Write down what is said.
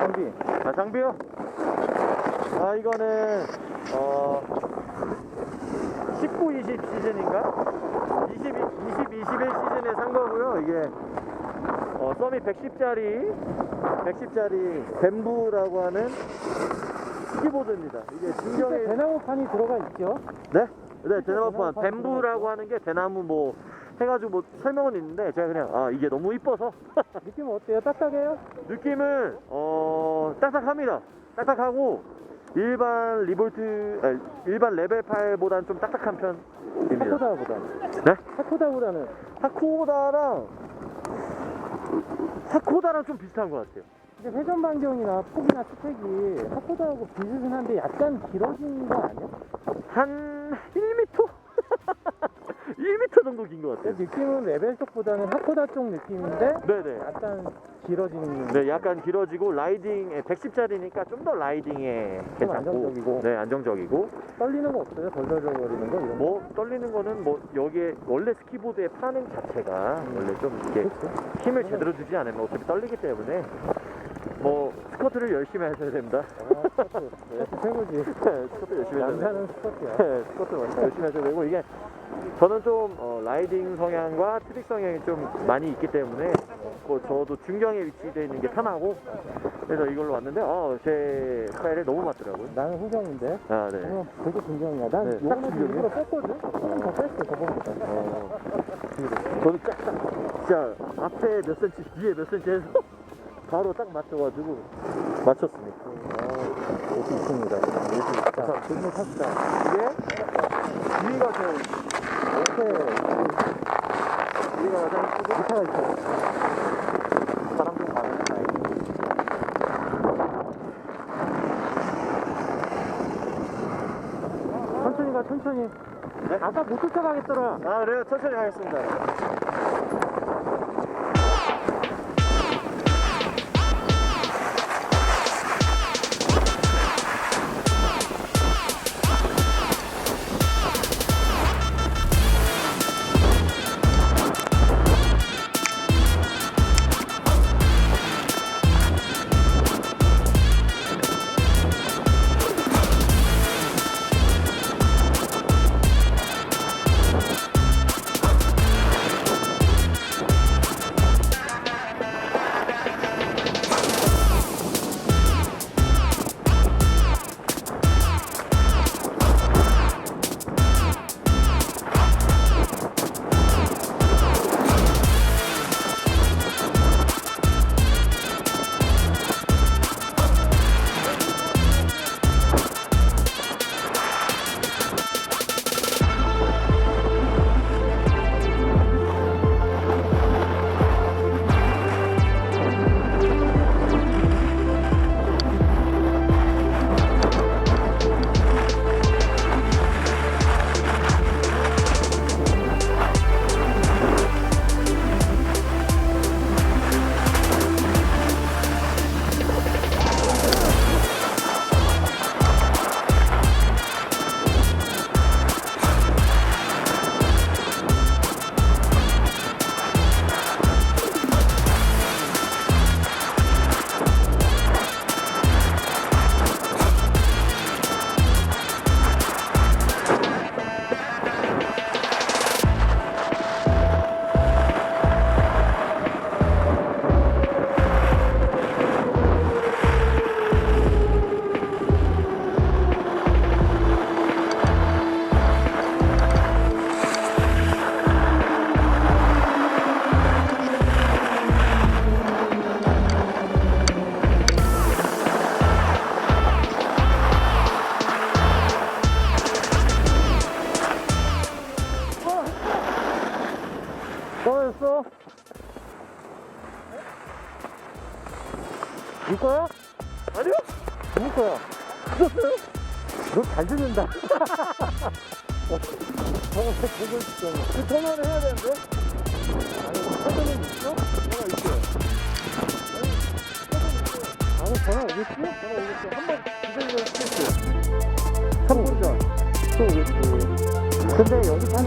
장비. 아, 장비요? 아, 이거는, 어, 19, 20 시즌인가? 20, 20, 21 시즌에 산 거고요. 이게, 어, 썸이 110짜리, 110짜리 뱀부라고 하는 키보드입니다. 이게 진경에. 대나무판이 들어가 있죠? 네? 네. 대나무판 뱀부라고 하는 게 대나무 뭐, 해가지고 뭐 설명은 있는데, 제가 그냥, 아, 이게 너무 이뻐서. 느낌 어때요? 딱딱해요? 느낌은 어 딱딱합니다. 딱딱하고 일반 리볼트 아니, 일반 레벨 8보다는 좀 딱딱한 편입니다. 하코다보다는. 네? 하코다보다는. 하코다랑 하코다랑 좀 비슷한 것 같아요. 근데 회전 반경이나 폭이나 스펙이 하코다하고 비슷은 한데 약간 길어진 거 아니야? 한 1m? 1m 정도 긴 것 같아요. 느낌은 레벨 쪽보다는 하코다 쪽 느낌인데 네네. 약간 길어진 네, 약간 길어지고 라이딩 110짜리니까 좀 더 라이딩에 괜찮고 안정적이고. 네, 안정적이고 떨리는 거 없어요? 덜덜덜거리는 거 이런 거? 뭐 떨리는 거는 뭐 여기에 원래 스키보드의 파는 자체가 원래 좀 이렇게 그렇죠. 힘을 제대로 주지 않으면 어차피 떨리기 때문에 뭐 스쿼트를 열심히 하셔야 됩니다. 아, 스쿼트. 스쿼트 최고지. 네, 스쿼트 열심히 하셔야 돼요. 남자는 스쿼트야. 네, 스쿼트 완전 열심히 하셔야 되고 이게 저는 좀 어, 라이딩 성향과 트릭 성향이 좀 많이 있기 때문에 뭐 저도 중경에 위치되어 있는 게 편하고 그래서 이걸로 왔는데 어, 제 스타일에 너무 맞더라고요. 나는 후정인데. 아 네. 어, 되게 존경이야. 난 네, 요거는? 일부러 뺐거든? 조금 더 뺐어, 저번보다. 어, 저는 딱딱 진짜 앞에 몇 센치 뒤에 몇 센치 해서 바로 딱 맞춰가지고 맞췄습니다. 어, 옷이 있습니다. 자, 조심히 탑시다. 이게 뒤가 제 일 이렇게 뒤가 가장 크고 기타가 있어요. 바람 좀 가는 라인. 천천히 가, 천천히. 네? 아까 못 쫓아가겠더라. 아 그래요 천천히 가겠습니다. 네 거야? 아니요? 누구 거야? 그렇어요? 너잘 듣는다. 어, 저거 보고 있어. 그 전화를 해야 되는데? 아니, 사전은 있어? 전화 있어요. 아니, 전화 오겠지? 전화 오겠어. 한번 기다리면 스트레스. 또 오겠지. 또 오겠지. 근데 여기 사는